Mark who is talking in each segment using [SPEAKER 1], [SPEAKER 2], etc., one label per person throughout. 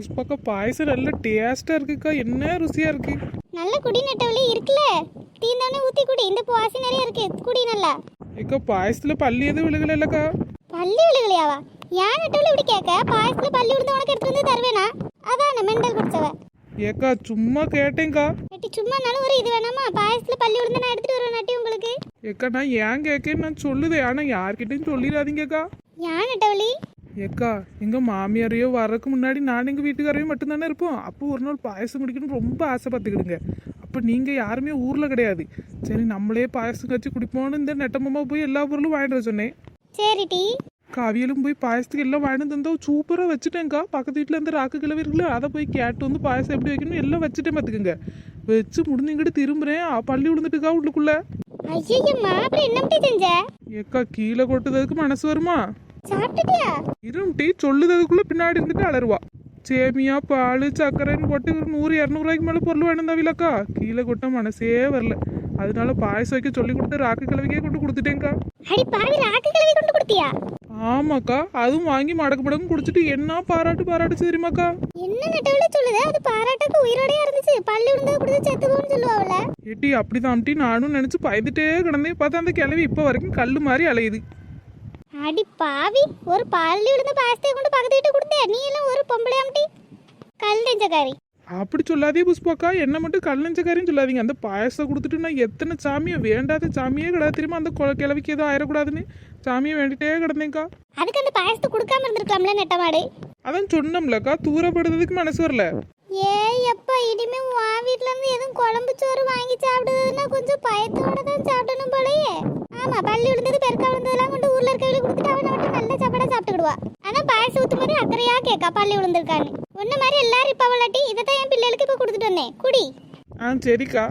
[SPEAKER 1] புஷ்பாக்கா பாயசம் நல்ல டேஸ்டா இருக்குக்கா. என்ன ருசியா இருக்கு?
[SPEAKER 2] நல்ல குடி நெட்டவழி இருக்குல்ல. தீந்தோடனே ஊத்தி குடி. இந்த வாசி நிறைய இருக்கு. குடி நல்லா.
[SPEAKER 1] ஏக்கா பாயசத்துல பள்ளி எதுவும் விழுகல இல்லக்கா?
[SPEAKER 2] பள்ளி விழுகலையாவா? ஏன் நெட்டவழி இப்படி கேட்க? பாயசத்துல பள்ளி விழுந்து உனக்கு எடுத்து வந்து தருவேனா? அதான மெண்டல் குடிச்சவ.
[SPEAKER 1] ஏக்கா சும்மா கேட்டேங்க்கா
[SPEAKER 2] எட்டி சும்மானாலும் ஒரு இது வேணாமா? பாயசத்துல பள்ளி விழுந்து நான் எடுத்துட்டு வருவேன் நட்டி உங்களுக்கு.
[SPEAKER 1] ஏக்கா நான் ஏன் கேட்கேன்னு நான் சொல்லுதேன் ஆனா யார்கிட்டயும் சொல்லிடாதீங்கக்கா.
[SPEAKER 2] ஏன் நெட்டவழி
[SPEAKER 1] ஏக்கா எங்க மாமியாரையோ வர்றதுக்கு முன்னாடி நான் எங்க வீட்டுக்காரையும் மட்டும்தானே இருப்போம். அப்போ ஒரு நாள் பாயசம் குடிக்கணும்னு ரொம்ப ஆசைப்பட்டுக்கிடுங்க. அப்போ நீங்க யாருமே ஊர்ல கிடையாது. சரி நம்மளே பாயசம் கச்சி குடிப்போம்னு இந்த நெட்டமமா போய் எல்லா பொருளும் வாங்கிட்டு சொன்னேன்.
[SPEAKER 2] சரி டி.
[SPEAKER 1] காவியலும் போய் பாயசத்துக்கு எல்லாம் வாங்கிட்டு தந்தா சூப்பராக வச்சுட்டேங்க்கா பக்கத்து வீட்டில் இருந்து ராக்கு கிளவி இருக்குல்ல அதை போய் கேட்டு வந்து பாயசம் எப்படி வைக்கணும் எல்லாம் வச்சுட்டேன் பார்த்துக்குங்க வச்சு முடிஞ்சுங்கிட்டு திரும்புறேன். பள்ளி விழுந்துட்டுக்கா உள்ளுக்குள்ள.
[SPEAKER 2] என்ன செஞ்ச?
[SPEAKER 1] ஏக்கா கீழே கொட்டுறதுக்கு மனசு வருமா?
[SPEAKER 2] சாப்பிட்டுட்டியா?
[SPEAKER 1] இரும்டி சொல்லுறதுக்குள்ள பின்னாடி இருந்துட்டு அலறுவா. சேமியா பால் சர்க்கரைன்னு போட்டு ஒரு நூறு இரநூறுவாய்க்கு மேலே பொருள் வேணுந்தாவிலக்கா கீழே கொட்ட மனசே வரல. அதனால பாயசம் வைக்க சொல்லி கொடுத்து ராக்கு கிழவிக்கே கொண்டு கொடுத்துட்டேங்க்கா
[SPEAKER 2] அடி பாவி ராக்கு கிளவி கொண்டு கொடுத்தியா?
[SPEAKER 1] ஆமாக்கா அதுவும் வாங்கி மடக்கு மடக்கு குடிச்சிட்டு என்ன பாராட்டு பாராட்டு தெரியுமாக்கா
[SPEAKER 2] என்ன நெட்டவழி சொல்லுது? அது பாராட்டக்கு உயிரோடயா இருந்துச்சு. பள்ளி விழுந்தது குடிச்சு செத்துக்கோன்னு சொல்லுவாள்ல
[SPEAKER 1] ஏட்டி அப்படிதான்ட்டி நானும் நினைச்சு பயந்துட்டே கிடந்தேன். பார்த்தா அந்த கிழவி இப்போ வரைக்கும் கல்லு மாதிரி அலையுது.
[SPEAKER 2] அடி பாவி ஒரு பள்ளி விழுந்த பாயசத்தை கொண்டு பக்கத்து வீட்டு கொடுத்தே நீ எல்லாம் ஒரு பொம்பளையாம்டி கல் நெஞ்சக்காரி.
[SPEAKER 1] அப்படி சொல்லாதே புஷ்பாக்கா என்ன மட்டும் கல்லஞ்சக்காரின்னு சொல்லாதீங்க. அந்த பாயசத்தை கொடுத்துட்டு நான் எத்தனை சாமியை வேண்டாத சாமியே கிடையாது தெரியுமா? அந்த கிழவிக்கு எதுவும் ஆயிடக்கூடாதுன்னு சாமியை வேண்டிட்டே கிடந்தேங்க்கா
[SPEAKER 2] அதுக்கு அந்த பாயசத்தை கொடுக்காம இருந்திருக்கலாம்ல நெட்டமாடு?
[SPEAKER 1] அதான் சொன்னோம்லக்கா தூரப்படுறதுக்கு மனசு வரல.
[SPEAKER 2] ஏய் அப்பா இனிமே உன் வீட்ல இருந்து எதுவும் குழம்பு சோறு வாங்கி சாப்பிடுறதுன்னா கொஞ்சம் பயத்தோட தான் சாப்பிடணும். ஆமா பள்ளி விழுந்தது பெருக்கா விழுந்ததெல்லாம் கொண்டு ஊர்ல இருக்கவங்களுக்கு கொடுத்துட்டு அவனை மட்டும் நல்ல சாப்பாடா சாப்பிட்டுக்கிடுவா. ஆனா பாயசம் ஊத்தும் போது அக்கறையா கேட்கா பள்ளி விழுந்திருக்கான்னு. உன்ன மாதிரி எல்லாரும் இப்ப விளாட்டி இதை தான் என் பிள்ளைகளுக்கு இப்ப கொடுத்துட்டு வந்தேன். குடி.
[SPEAKER 1] ஆ சரிக்கா.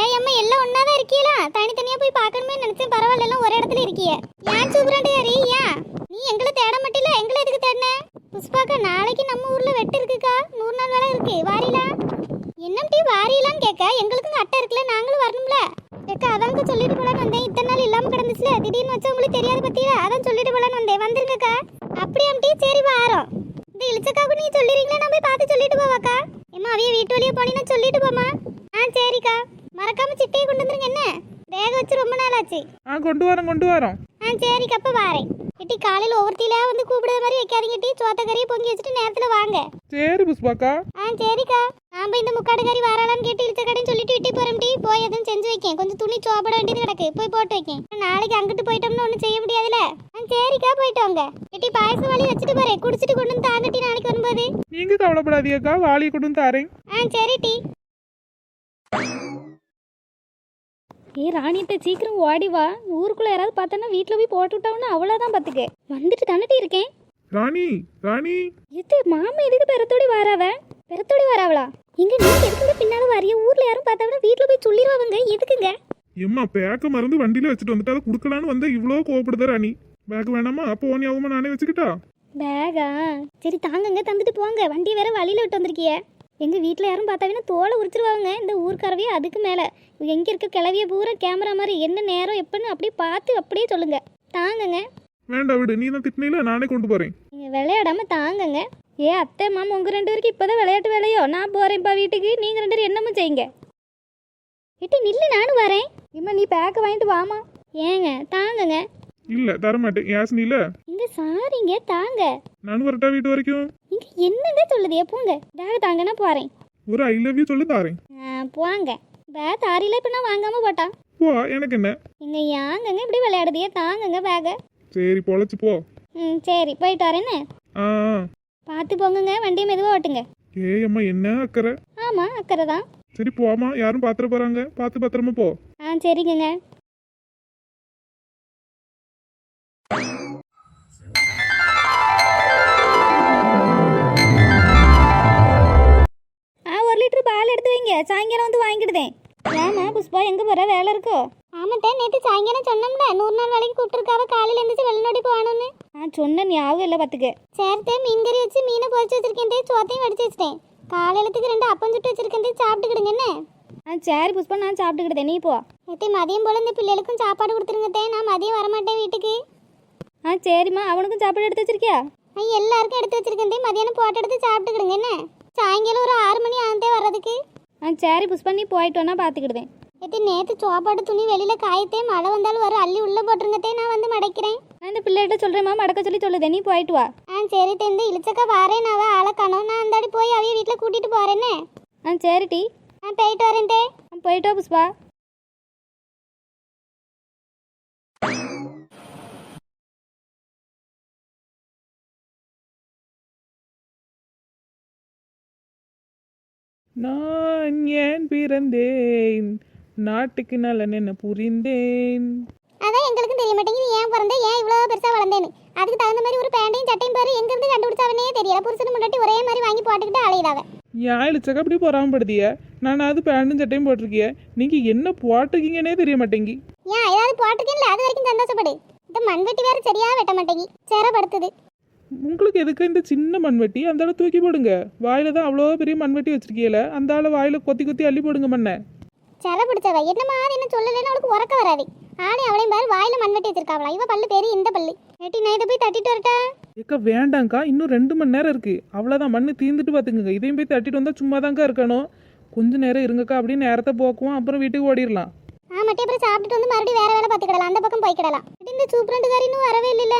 [SPEAKER 2] ஏய் அம்மா எல்லாம் ஒன்னாதான் இருக்கீங்களா தனித்தனியா போய் பார்க்கணுமே நினைச்சேன். பரவாயில்ல எல்லாம் ஒரே இடத்துல இருக்கிய. ஏன் சூப்பராண்டியாரி ஏன்? நீ எங்களை தேட மாட்டில? எங்களை எதுக்கு தேடின? புஷ்பாக்கா நாளைக்கு நம்ம ஊர்ல வெட்டு இருக்குக்கா. நூறு நாள் வேலை இருக்கு. வாரிலா. என்னம்டி வாரியலான்னு கேட்க? எங்களுக்கும் அட்டை இருக்குல்ல நாங்களும் வரணும்ல. ஏக்கா அதாங்க சொல்லிட்டு போலான்னு வந்தேன். இத்தனை கிடந்துச்சுல திடீர்னு வச்சா உங்களுக்கு தெரியாது பத்தியா? அதான் சொல்லிட்டு போலான்னு வந்தேன். வந்துருங்கக்கா. அப்படியாம்டி சரி வாரோம் இந்த இளிச்சக்காவுக்கு நீ சொல்லிடுறீங்களா நான் போய் பார்த்து சொல்லிட்டு போவாக்கா. ஏம்மா அவைய வீட்டு வழியா போனீங்கன்னா சொல்லிட்டு போமா ஆ சரிக்கா. மறக்காம சிட்டையை கொண்டு வந்துருங்க என்ன? வேக வச்சு ரொம்ப நாள் ஆச்சு
[SPEAKER 1] ஆ கொண்டு வரோம் கொண்டு வரோம்.
[SPEAKER 2] ஆ சரிக்கா அப்ப வாரேன். எட்டி காலையில் ஒவ்வொருத்தில வந்து கூப்பிடுற மாதிரி வைக்காதீங்க டீ. சோத்த கறியை பொங்கி வச்சுட்டு நேரத்துல வாங்க.
[SPEAKER 1] சரி புஷ்பாக்கா.
[SPEAKER 2] ஆ சரிக்கா. நாம இந்த முக்காடு கறி வராளான்னு கேட்டு இழுத்த கடைன்னு சொல்லிட்டு விட்டு போறோம் டீ. போய் எதுவும் செஞ்சு வைக்கேன். கொஞ்சம் துணி சோப்பட வேண்டியது கிடக்கு. போய் போட்டு வைக்கேன். நாளைக்கு அங்கிட்டு போயிட்டோம்னு ஒன்றும் செய்ய முடியாதுல ஆ சரிக்கா போயிட்டு வாங்க எட்டி பாயசம் வழி வச்சுட்டு போறேன் குடிச்சிட்டு கொண்டு வந்து தாங்கட்டி நாளைக்கு வரும்போது.
[SPEAKER 1] நீங்க கவலைப்படாதீங்கக்கா வாளியை கொண்டு வந்து தரேன்.
[SPEAKER 2] ஆ சரி டீ.
[SPEAKER 3] ஏ ராணிட்ட சீக்கிரம் ஓடி வா. ஊருக்குள்ள யாராவது பார்த்தோன்னா வீட்டில் போய் போட்டு விட்டாங்கன்னா அவ்வளோதான் பார்த்துக்க வந்துட்டு தானட்டி இருக்கேன்?
[SPEAKER 1] ராணி ராணி.
[SPEAKER 3] எது மாமா எதுக்கு பெறத்தோடி வாராவ? பெறத்தோடி வராவளா? இங்க நீ எதுக்கு பின்னால வரைய? ஊர்ல யாரும் பார்த்தாங்கன்னா வீட்டில் போய் சொல்லிடுவாங்க எதுக்குங்க?
[SPEAKER 1] எம்மா பேக்க மறந்து வண்டியில வச்சுட்டு வந்துட்டு அதை கொடுக்கலான்னு வந்தா இவ்வளோ கோவப்படுதா ராணி? பேக் வேணாமா? அப்போ ஓ ஞாபகமா நானே வச்சுக்கிட்டா?
[SPEAKER 3] பேகா? சரி தாங்கங்க தந்துட்டு போங்க. வண்டி வேற வழியில விட்டு வந்திருக்கிய. எங்க வீட்டில் யாரும் பார்த்தாங்கன்னா தோலை உரிச்சிருவாங்க. இந்த ஊர்க்காரவையே அதுக்கு மேலே. எங்க இருக்க கிளவிய பூரா கேமரா மாதிரி என்ன நேரம் எப்பன்னு அப்படியே பார்த்து அப்படியே சொல்லுங்க. தாங்கங்க.
[SPEAKER 1] வேண்டாம் விடு நீ தான் திட்டினில நானே கொண்டு போறேன்.
[SPEAKER 3] நீங்க விளையாடாம தாங்கங்க. ஏ அத்தை மாமா உங்க ரெண்டு பேருக்கு இப்போதான் விளையாட்டு வேலையோ? நான் போறேன்ப்பா வீட்டுக்கு. நீங்க ரெண்டு பேரும் என்னமோ செய்யுங்க? இட்டி நில்லு நானும் வரேன். இம்மா நீ பேக்க வாங்கிட்டு வாமா ஏங்க தாங்கங்க.
[SPEAKER 1] இல்ல தரமாட்டேன். யாசினி இல்ல?
[SPEAKER 3] இங்க சாரிங்க தாங்க.
[SPEAKER 1] நானும் வரட்டா வீட்டு வரைக்கும்?
[SPEAKER 3] இங்க என்னங்க சொல்லுது? போங்க. பேக தாங்கன்னா போறேன்.
[SPEAKER 1] ஒரு ஐ லவ் யூ சொல்லி தாரேன்.
[SPEAKER 3] போங்க. பேக தாரில இப்ப நான் வாங்காம போட்டா
[SPEAKER 1] போ எனக்கு என்ன?
[SPEAKER 3] இங்க யாங்கங்க இப்படி விளையாடுதியே தாங்கங்க பேக
[SPEAKER 1] சரி பொழைச்சு போ.
[SPEAKER 3] ம் சரி போயிட்டு வரேன்னு
[SPEAKER 1] ஆ ஆ.
[SPEAKER 3] பார்த்து போங்குங்க வண்டியை மெதுவாக ஓட்டுங்க.
[SPEAKER 1] ஏய் அம்மா என்ன அக்கறை?
[SPEAKER 3] ஆமா அக்கறை தான்
[SPEAKER 1] சரி போமா யாரும் பாத்திர போறாங்க. பார்த்து பத்திரமா போ.
[SPEAKER 3] ஆ சரிங்கங்க. ஆ ஒரு லிட்டர் பால் எடுத்து வைங்க. சாயங்காலம் வந்து வாங்கிடுதேன். ஏமா புஷ்பா எங்க போற? வேலை இருக்கோ?
[SPEAKER 2] ஆமாட்டே நேற்று சாயங்காலம் சொன்னோம்ல நூறு நாள் வேலைக்கு கூப்பிட்டுருக்காவ. காலையில் எழுந்திரிச்சு வெளிநோடி போகணும்னு.
[SPEAKER 3] ஆ சொன்ன ஞாபகம் இல்லை பார்த்துக்க
[SPEAKER 2] சேர்த்தே மீன் கறி வச்சு மீனை பொரிச்சு வச்சிருக்கேன் சோத்தையும் வடிச்சு வச்சிட்டேன். காலையிலத்துக்கு ரெண்டு அப்பம் சுட்டு வச்சிருக்கேன் சாப்பிட்டுக்கிடுங்க என்ன?
[SPEAKER 3] ஆ சரி புஷ்பா நான் சாப்பிட்டுக்கிட்டேன் நீ போ.
[SPEAKER 2] நேற்று மதியம் போல இந்த பிள்ளைகளுக்கும் சாப்பாடு கொடுத்துருங்க தே. நான் மதியம் வரமாட்டேன் வீட்டுக்கு.
[SPEAKER 3] ஆ சரிம்மா அவனுக்கும் சாப்பாடு எடுத்து வச்சிருக்கியா?
[SPEAKER 2] ஐ எல்லாருக்கும் எடுத்து வச்சிருக்கேன் மதியானம் போட்டு எடுத்து சாப்பிட்டுக்கிடுங்க என்ன? சாயங்காலம் ஒரு ஆறு மணி ஆகுதே வர்றதுக்கு.
[SPEAKER 3] ஆ சரி புஷ்பா நீ போயிட்டு வேணா பார்த்துக்கிடுதேன்
[SPEAKER 2] எத்தி நேற்று சோப்பாட்டு துணி வெளியில காயத்தே மழை வந்தாலும் வரும். அள்ளி உள்ள போட்டுருங்கத்தே நான் வந்து மடைக்கிறேன்.
[SPEAKER 3] நான் இந்த பிள்ளைகிட்ட சொல்கிறேம்மா மடக்க சொல்லி சொல்லுதே நீ போயிட்டு வா.
[SPEAKER 2] ஆ சரி தெரிந்து இழிச்சக்கா வாரேன் அவ ஆளை காணோம். நான் அந்தாடி போய் அவைய வீட்டில் கூட்டிட்டு போறேன்னு
[SPEAKER 3] ஆ சரி டி.
[SPEAKER 2] நான் போயிட்டு வரேன் தே
[SPEAKER 3] ஆ, போயிட்டு வா புஷ்பா.
[SPEAKER 1] நான் ஏன் பிறந்தேன்? நாட்டுக்கு நலன் என்ன புரிந்தேன்.
[SPEAKER 2] அதான் எங்களுக்கும் தெரிய மாட்டேங்குது. ஏன் பிறந்தேன் ஏன் இவ்வளோ பெருசா வளர்ந்தேன்னு? அதுக்கு தகுந்த மாதிரி ஒரு பேண்டையும் சட்டையும் பாரு எங்க இருந்து கண்டுபிடிச்சவனே தெரியல. புருஷன் முன்னாடி ஒரே மாதிரி வாங்கி போட்டுக்கிட்டு அலையிடாவ
[SPEAKER 1] ஏன் இழிச்சக்கா இப்படி பொறாமப்படுத்திய? நான் அது பேண்ட்டும் சட்டையும் போட்டிருக்கிய? நீங்க என்ன போட்டிருக்கீங்கன்னே தெரிய மாட்டேங்கி.
[SPEAKER 2] ஏன் ஏதாவது போட்டிருக்கேன்ல அது வரைக்கும் சந்தோஷப்படு. இந்த மண்வெட்டி வேற சரியா வெட்ட மாட்டேங்கி. சேரப்படுத்துது
[SPEAKER 1] உங்களுக்கு எதுக்கு இந்த சின்ன மண்வெட்டி? அந்த தூக்கி போடுங்க. வாயில தான் அவ்வளோ பெரிய மண்வெட்டி வச்சிருக்கீல அந்த ஆளை வாயில கொத்தி கொத்தி அள்ளி போடுங்க மண்ணை.
[SPEAKER 2] செர பிடிச்சவ என்னமா அது என்ன சொல்லலைன்னு அவளுக்கு உறக்க வராது. ஆனே அவளையும் பாரு வாயில மண்வெட்டி வச்சிருக்காவளா. இவ பல்லு பேரு இந்த பல்லு. நெட்டி நைட்டு போய் தட்டிட்டு வரட்டா?
[SPEAKER 1] ஏக்கா வேண்டாங்க்கா இன்னும் ரெண்டு மணி நேரம் இருக்கு. அவ்வளோதான் மண்ணு தீந்துட்டு பார்த்துக்குங்க இதையும் போய் தட்டிட்டு வந்தால் சும்மா தாங்க்கா இருக்கணும். கொஞ்ச நேரம் இருங்கக்கா அப்படின்னு நேரத்தை போக்குவோம். அப்புறம் வீட்டுக்கு ஓடிடலாம்.
[SPEAKER 2] ஆமாட்டி அப்புறம் சாப்பிட்டுட்டு வந்து மறுபடியும் வேற வேலை பார்த்துக்கிடலாம். அந்த பக்கம் போய்க்கிடலாம் இந்த சூப்பரண்டுக்காரி இன்னும் வரவே இல்லைல்ல.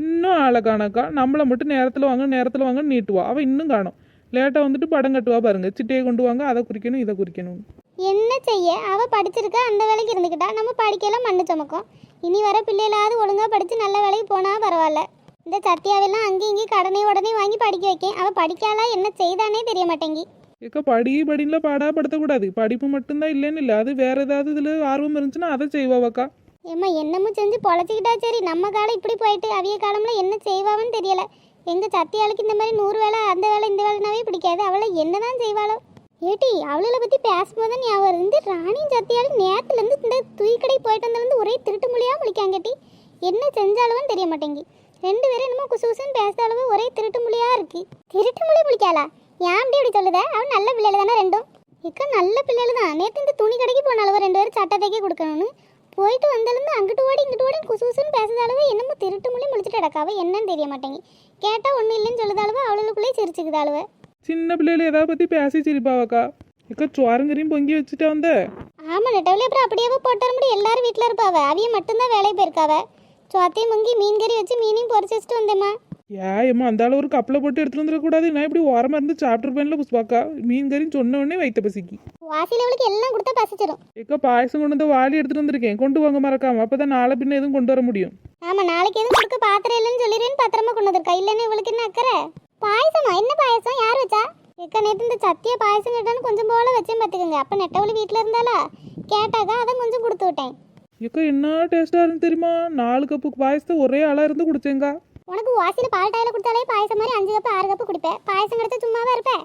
[SPEAKER 1] இன்னும் ஆளை காணக்கா நம்மளை மட்டும் நேரத்தில் வாங்க நேரத்தில் வாங்க நீட்டுவா. அவள் இன்னும் காணும். லேட்டாக வந்துட்டு படம் கட்டுவா பாருங்க. சிட்டையை கொண்டு வாங்க அதை குறிக்கணும் இதை குறிக்கணும்.
[SPEAKER 2] என்ன செய்ய? அவ படிச்சிருக்கா அந்த வேலைக்கு இருந்துக்கிட்டா நம்ம படிக்கலாம் மண்ணு சுமக்கும். இனி வர பிள்ளைகளாவது ஒழுங்கா படிச்சு நல்ல வேலைக்கு போனா பரவாயில்ல. இந்த சத்தியாவெல்லாம் அங்கேயும் இங்கேயும் கடனை உடனே வாங்கி படிக்க வைக்கேன். அவ படிக்காளா என்ன செய்தானே தெரிய மாட்டேங்கி.
[SPEAKER 1] ஏக்கா படி படின்லாம் பாடாப்படுத்தக்கூடாது. படிப்பு மட்டும்தான் இல்லைன்னு இல்லை. அது வேற ஏதாவது இதில் ஆர்வம் இருந்துச்சுன்னா அதை செய்வாவாக்கா.
[SPEAKER 2] ஏம்மா என்னமோ செஞ்சு பொழைச்சிக்கிட்டா சரி. நம்ம காலம் இப்படி போயிட்டு அவிய காலம்ல என்ன செய்வான்னு தெரியல. எங்க சத்தியாளுக்கு இந்த மாதிரி நூறு வேலை அந்த வேலை இந்த வேலைனாவே பிடிக்காது. அவளை என்னதான் செய்வாளோ. ஏட்டி அவளை பற்றி பேசும்போது தான் ஞாபகம் இருந்து ராணியும் சத்தியாலும் நேரத்துலேருந்து இந்த துய்க்கடை போயிட்டு வந்ததுலேருந்து ஒரே திருட்டு மொழியா முழிக்காங்கட்டி என்ன செஞ்சாலும் தெரிய மாட்டேங்கி ரெண்டு பேரும் என்னமோ குசு குசுன்னு பேசுற ஒரே திருட்டு மொழியாக இருக்கு. திருட்டு மொழி பிடிக்காளா ஏன் அப்படி இப்படி சொல்லுத? அவன் நல்ல பிள்ளைகள் தானே ரெண்டும். இக்கா நல்ல பிள்ளைகள் தான். நேற்று இந்த துணி கடைக்கு போன அளவு ரெண்டு பேரும் சட்டை தைக்க கொடுக்கணும்னு. போயிட்டு வந்தாலும் அங்கிட்டு ஓடி இங்கிட்டு ஓடி குசு குசுன்னு பேசுத அளவு என்னமோ திருட்டு மொழி முடிச்சுட்டு கிடக்காவ? என்னன்னு தெரிய மாட்டேங்கி கேட்டால் ஒன்றும் இல்லைன்னு சொல்லுத அளவு அவளுக்குள்ளே சிரிச்சுக்குது அளவு
[SPEAKER 1] சின்ன பிள்ளைகள் ஏதாவது பற்றி பேசி சிரிப்பாவாக்கா? ஏக்கா சுவாரங்கரையும் பொங்கி வச்சுட்டா வந்த?
[SPEAKER 2] ஆமாம் நெட்டவளி அப்புறம் அப்படியே போட்டு வர முடியும். எல்லாரும் வீட்டில் இருப்பாவ. அவிய மட்டும்தான் வேலையை போயிருக்காவ. சோத்தையும் முங்கி மீன் கறி வச்சு மீனையும் பொரிச்சு வச்சுட்டு வந்தேம்மா.
[SPEAKER 1] ஏம்மா அந்த ஆள் ஒரு கப்பில் போட்டு எடுத்துட்டு வந்துடக்கூடாது. நான் இப்படி ஓரமாக இருந்து சாப்பிட்ருப்பேன்ல புஷ்பாக்கா. மீன் கறின்னு சொன்ன உடனே வைத்த பசிக்கு.
[SPEAKER 2] வாசியில் அவளுக்கு எல்லாம் கொடுத்தா பசிச்சிடும்
[SPEAKER 1] ஏக்கா பாயசம் கொண்டு வந்து வாளி எடுத்துட்டு வந்திருக்கேன். கொண்டு வாங்க மறக்காம. அப்பதான் நாளை பின்ன எதுவும் கொண்டு வர முடியும்.
[SPEAKER 2] ஆமாம் நாளைக்கு எதுவும் கொடுக்க பாத்திரம் இல்லைன்னு சொல்லிடுவேன்னு பத்திரமா கொண்டு வந்திருக்கா. இல்லைன்னு இவளுக்கு என்ன அக்கறை? பாயசமா? என்ன பாயசம்? யார் வச்சா? எக்க நேற்று இந்த சத்திய பாயசம் கேட்டான்னு கொஞ்சம் போல வச்சேன் பார்த்துக்கோங்க. அப்போ நெட்டவழி வீட்டில் இருந்தாளா? கேட்டாக்கா அதை கொஞ்சம் கொடுத்து விட்டேன்.
[SPEAKER 1] ஏக்கா என்ன டேஸ்டா இருந்து தெரியுமா? நாலு கப்பு பாயசத்தை ஒரே ஆளா இருந்து குடிச்சேங்கா
[SPEAKER 2] உனக்கு வாசியில் பால் டாயில கொடுத்தாலே பாயசம் மாதிரி அஞ்சு கப்பு ஆறு கப்பு குடிப்பேன். பாயசம் கிடைச்சா சும்மாவே இருப்பேன்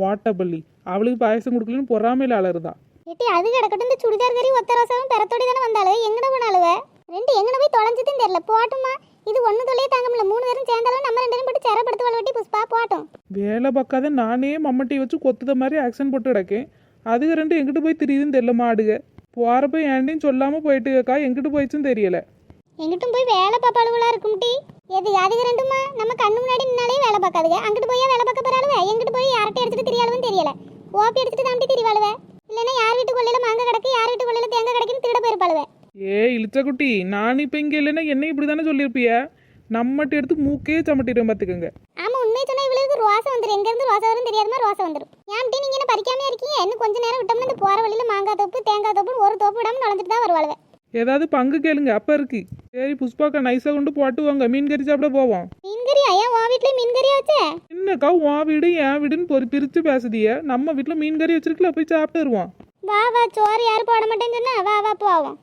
[SPEAKER 1] வாட்டப்பள்ளி. அவளுக்கு பாயசம் கொடுக்கலன்னு பொறாமையில அலறுதா.
[SPEAKER 2] எட்டி அது கிடக்கட்டும். இந்த சுடிதார் கறி ஒத்த ரோசாவும் பெறத்தோடி தானே வந்தாளு? எங்கட போனாளுவ? ரெண்டு எங்கட போய் தொலைஞ்சதுன்னு தெரியல. போட்டுமா? இது ஒன்று தொல்லையே தாங்க முடியல. மூணு பேரும் சேர்ந்தாலும் நம்ம ரெண்டு பேரும் போட்டு சேரப்படுத்து வளவட்டி புஷ்பா போட்டும்
[SPEAKER 1] வேலை பார்க்காத நானே மம்மட்டி வச்சு கொத்துத மாதிரி ஆக்ஷன் போட்டு கிடக்கேன். அதுக ரெண்டு எங்கிட்டு போய் தெரியுதுன்னு தெரியல மாடுக போறப்ப ஏன்டையும் சொல்லாம போயிட்டுக்கா எங்கிட்டு போயிடுச்சுன்னு தெரியல.
[SPEAKER 2] எங்கிட்டும் போய் வேலை பார்ப்பாளுகளா இருக்கும் டி. எது அதுக்கு ரெண்டுமா? நம்ம கண்ணு முன்னாடி நின்னாலே வேலை பார்க்காதுங்க அங்கிட்டு போய் வேலை பார்க்க போறாளுவ எங்கிட்டு போய் யார்கிட்ட எடுத்துட்டு திரியாளுன்னு தெரியல. ஓப்பி எடுத்துட்டு தாண்டி திரிவாளுவ? இல்லைன்னா யார் வீட்டு கொள்ளையில மாங்காய் கிடக்கு யார் வீட்டு கொள்ளையில தேங்காய் கிடக்குன்னு திருட போயிருப்பாளுவ?
[SPEAKER 1] ஏ இழுச்ச குட்டி நான் இப்போ இங்கே இல்லைன்னா என்ன இப்படி தானே சொல்லியிருப்பிய? நம்மட்டு எடுத்து மூக்கே சமட்டிடுவேன் பார்த்துக்கோங்க
[SPEAKER 2] ஆமா உண்மையை சொன்னா இவளுக்கு ரோசை வந்துடும் எங்க இருந்து ரோசை வரும் தெரியாத மாதிரி ரோசை வந்துடும் ஏன் டி நீங்க என்ன பறிக்காம இருக்கீங்க? இன்னும் கொஞ்ச நேரம் விட்டோம்னா இந்த போற வழியில மாங்காய் தோப்பு தேங்காய் தோப்பு ஒரு தோப்பு விடாம நுழைஞ்சிட்டு தான் வருவாளுவ.
[SPEAKER 1] ஏதாவது பங்கு கேளுங்க அப்போ இருக்கு. சரி புஷ்பாக்கா நைஸாக கொண்டு போட்டு வாங்க. மீன் கறி சாப்பிட போவோம்.
[SPEAKER 2] மீன்கறியா ஏன் உன் வீட்லயே மீன்கறியா வச்சே?
[SPEAKER 1] என்னக்கா உன் வீடு என் வீடுன்னு பொறி பிரித்து பேசுதிய. நம்ம வீட்டில் மீன் கறி வச்சிருக்கல போய் சாப்பிட்டு வருவோம்.
[SPEAKER 2] வா வா சோறு யாரும் போட மாட்டேன்னு சொன்னா வா வா போவோம்.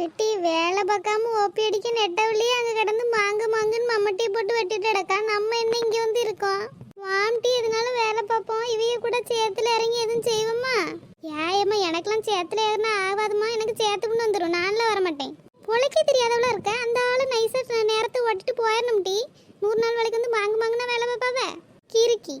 [SPEAKER 2] எட்டி வேலை பார்க்காம ஓப்பி அடிக்க நெட்டவிலேயே அங்கே கிடந்து மாங்க மாங்குன்னு மம்மட்டி போட்டு வெட்டிட்டு கிடக்கா. நம்ம என்ன இங்கே வந்து இருக்கோம்? வாம்டி எதுனால வேலை பார்ப்போம்? இவைய கூட சேத்துல இறங்கி எதுவும் செய்வோமா? ஏயம்மா எனக்கெல்லாம் சேத்துல ஏறினா ஆகாதுமா? எனக்கு சேத்து கொண்டு வந்துடும் நான்லாம் வர மாட்டேன் பொழைக்க தெரியாதவள இருக்க? அந்த ஆள் நைஸாக நேரத்தை ஓட்டிட்டு போயிடணும் டி. நூறு நாள் வேலைக்கு வந்து மாங்கு மாங்குனா வேலை பார்ப்பாவ? கிறுக்கி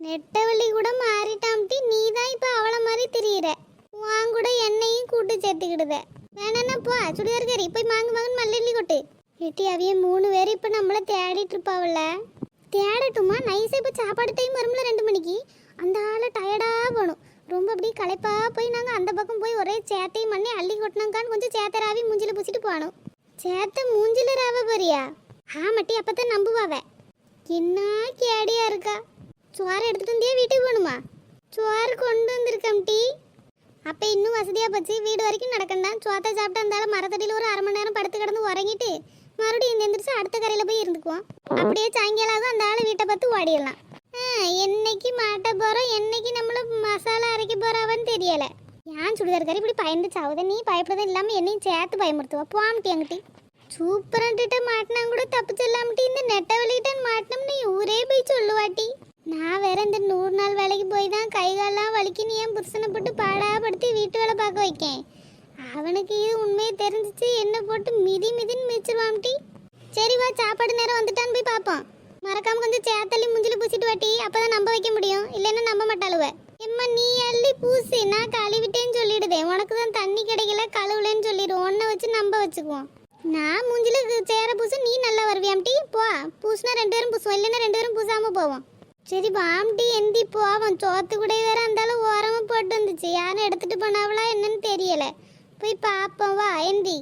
[SPEAKER 2] நெட்டவள்ளி கூட மாறிட்டாம்டி நீ தான் இப்போ அவளை மாதிரி தெரியுற. வாங்கூட கூட என்னையும் கூட்டு சேர்த்துக்கிடுத வேணாண்ணா போ சுடிதார் கறி போய் மாங்கு மாங்குன்னு மல்லி கொட்டு. எட்டி அவிய மூணு பேர் இப்போ நம்மள தேடிட்டு இருப்பாவில்ல. தேடட்டுமா? நைஸாக இப்போ சாப்பாடு டைம் வரும்ல ரெண்டு மணிக்கு. அந்த ஆளை டயர்டாக போகணும் ரொம்ப அப்படியே களைப்பாக போய் நாங்கள் அந்த பக்கம் போய் ஒரே சேத்தையும் மண்ணி அள்ளி கொட்டினாங்கான்னு கொஞ்சம் சேத்தராவி மூஞ்சில பூச்சிட்டு போகணும். சேத்தை மூஞ்சில ராவ போறியா? ஆமாட்டி அப்போ தான் நம்புவாவ. என்ன கேடியா இருக்கா? சோறு எடுத்துட்டு வந்தியா வீட்டுக்கு போகணுமா? சோறு கொண்டு வந்திருக்கேன் அப்போ இன்னும் வசதியாக போச்சு. வீடு வரைக்கும் நடக்கண்டாம் சோத்தை சாப்பிட்டு இருந்தாலும் மரத்தடியில் ஒரு அரை மணி நேரம் படுத்து கிடந்து உறங்கிட்டு மறுபடியும் எந்திரிச்சு அடுத்த கரையில் போய் இருந்துக்குவோம். அப்படியே சாயங்காலம் அந்த ஆளை வீட்டை பார்த்து ஓடிடலாம். என்னைக்கு மாட்ட போகிறோம் என்னைக்கு நம்மள மசாலா அரைக்க போறாவன்னு தெரியலை. ஏன் சுடிதார் கறி இப்படி பயந்து சாவுத நீ பயப்படுறதும் இல்லாமல் என்னையும் சேர்த்து பயமுறுத்துவா. போம்ட்டி அங்கிட்டி சூப்பரன்ட்டு மாட்டினா கூட தப்பு சொல்லாமட்டி இந்த நெட்டை வெளியிட்ட மாட்டினோம்னு ஊரே போய் சொல்லுவாட்டி. நான் வேற இந்த நூறு நாள் வேலைக்கு போய் தான் கை காலெல்லாம் வலிக்குன்னு என் புருஷனை போட்டு பாடாப்படுத்தி வீட்டு வேலை பார்க்க வைக்கேன். அவனுக்கு இது உண்மையை தெரிஞ்சிச்சு என்ன போட்டு மிதி மிதின்னு மிதிச்சிருவான்ட்டி சரி வா சாப்பாடு நேரம் வந்துட்டான்னு போய் பார்ப்போம். மறக்காம கொஞ்சம் சேத்தள்ளி முஞ்சில் பூசிட்டு வாட்டி அப்பதான் நம்ப வைக்க முடியும். இல்லைன்னா நம்ப மாட்டாளுவ எம்மா நீ அள்ளி பூசி நான் கழுவிட்டேன்னு சொல்லிடுதே. உனக்கு தான் தண்ணி கிடைக்கல கழுவுலன்னு சொல்லிடுவோம் உன்னை வச்சு நம்ப வச்சுக்குவோம். நான் மூஞ்சில சேர பூச நீ நல்லா வருவியாம்டி போ பூசினா ரெண்டு பேரும் பூசுவோம் இல்லைன்னா ரெண்டு பேரும் பூசாம போவோம். சரி பாம்டி எந்த பாவம் சோத்து கூட வேற இருந்தாலும் ஓரமா போட்டு வந்துச்சு. யாரும் எடுத்துட்டு போனாவளா என்னன்னு தெரியல. போய் பாப்போம். வா எந்தி